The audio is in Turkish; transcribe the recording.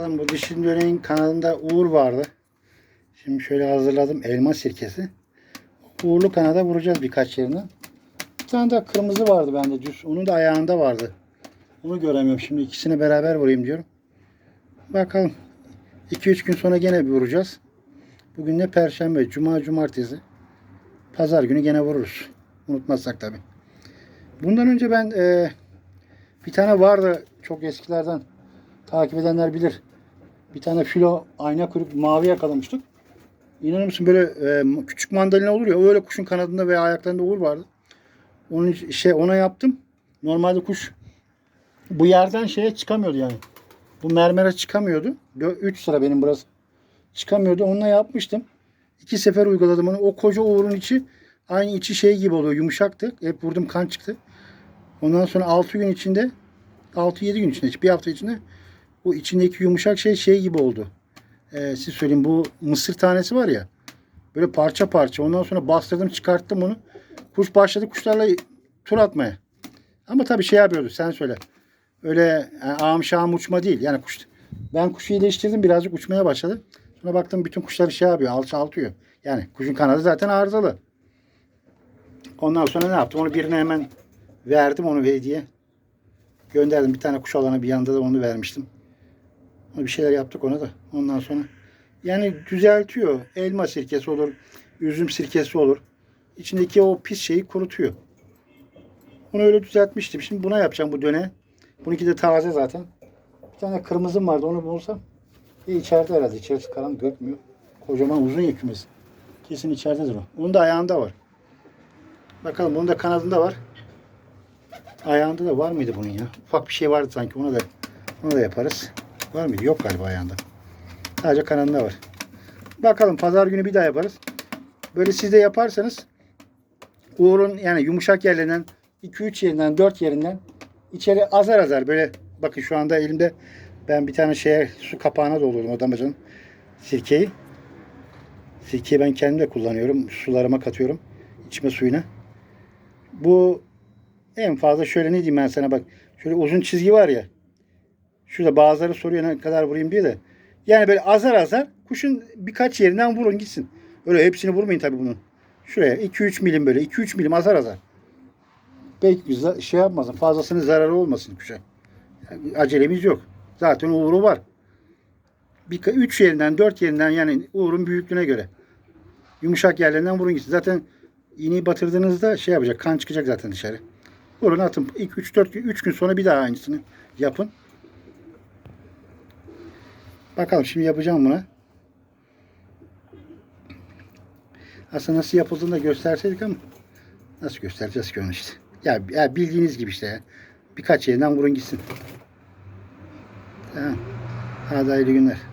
Bakalım bu dişin döneğin kanadında uğur vardı. Şimdi şöyle hazırladım elma sirkesi. Uğurlu kanada vuracağız birkaç yerinden. Bir tane de kırmızı vardı bende düz. Onun da ayağında vardı. Onu göremiyorum. Şimdi ikisini beraber vurayım diyorum. Bakalım. 2-3 gün sonra gene bir vuracağız. Bugün ne perşembe, cuma, cumartesi. Pazar günü gene vururuz. Unutmazsak tabii. Bundan önce ben e, bir tane vardı çok eskilerden takip edenler bilir. Bir tane filo ayna kurup mavi yakalamıştık. İnanır mısın böyle e, küçük mandalina olur ya öyle kuşun kanadında veya ayaklarında uğur vardı. Onun şey ona yaptım. Normalde kuş bu yerden şeye çıkamıyordu yani. Bu mermere çıkamıyordu. 3 sıra benim burası. Çıkamıyordu. Onunla yapmıştım. İki sefer uyguladım onu. O koca uğurun içi aynı içi şey gibi oluyor. Yumuşaktı. Hep vurdum kan çıktı. Ondan sonra 6 gün içinde 6-7 gün içinde bir hafta içinde bu içindeki yumuşak şey şey gibi oldu. Ee, siz söyleyeyim bu mısır tanesi var ya böyle parça parça. Ondan sonra bastırdım çıkarttım onu. Kuş başladı kuşlarla tur atmaya. Ama tabii şey yapıyordu sen söyle. Öyle yani, ağam şahım uçma değil. Yani kuş ben kuşu iyileştirdim birazcık uçmaya başladı. Sonra baktım bütün kuşları şey yapıyor alçaltıyor. Yani kuşun kanadı zaten arızalı. Ondan sonra ne yaptım? Onu birine hemen verdim onu hediye. Gönderdim bir tane kuş alana bir yanda da onu vermiştim. Bir şeyler yaptık ona da. Ondan sonra yani düzeltiyor. Elma sirkesi olur, üzüm sirkesi olur. İçindeki o pis şeyi kurutuyor. Onu öyle düzeltmiştim. Şimdi buna yapacağım bu döne. Bununki de taze zaten. Bir tane kırmızım vardı onu bulsam. E içeride herhalde. İçerisi karanlık görmüyor. Kocaman uzun kümesi. Kesin içeridedir o. Onun da ayağında var. Bakalım bunun da kanadında var. Ayağında da var mıydı bunun ya? Ufak bir şey vardı sanki. Onu da onu da yaparız. Var mıydı? Yok galiba ayağında. Sadece kanadında var. Bakalım pazar günü bir daha yaparız. Böyle siz de yaparsanız Uğur'un yani yumuşak yerlerinden 2-3 yerinden 4 yerinden içeri azar azar böyle bakın şu anda elimde ben bir tane şeye su kapağına doldurdum o damacının sirkeyi. Sirkeyi ben kendim de kullanıyorum. Sularıma katıyorum. içme suyuna. Bu en fazla şöyle ne diyeyim ben sana bak. Şöyle uzun çizgi var ya. Şurada bazıları soruyor ne kadar vurayım diye de. Yani böyle azar azar kuşun birkaç yerinden vurun gitsin. Öyle hepsini vurmayın tabii bunun. Şuraya 2-3 milim böyle 2-3 milim azar azar. Belki şey yapmasın fazlasının zararı olmasın kuşa. Yani acelemiz yok. Zaten uğru var. Bir, üç yerinden dört yerinden yani uğurun büyüklüğüne göre. Yumuşak yerlerinden vurun gitsin. Zaten iğneyi batırdığınızda şey yapacak. Kan çıkacak zaten dışarı. Vurun atın. İlk 3 4 gün 3 gün sonra bir daha aynısını yapın. Bakalım şimdi yapacağım bunu. Aslında nasıl yapıldığını da gösterseydik ama nasıl göstereceğiz ki onu işte. Ya, ya bildiğiniz gibi işte ya. Birkaç yerinden vurun gitsin. Tamam. Hadi hayırlı günler.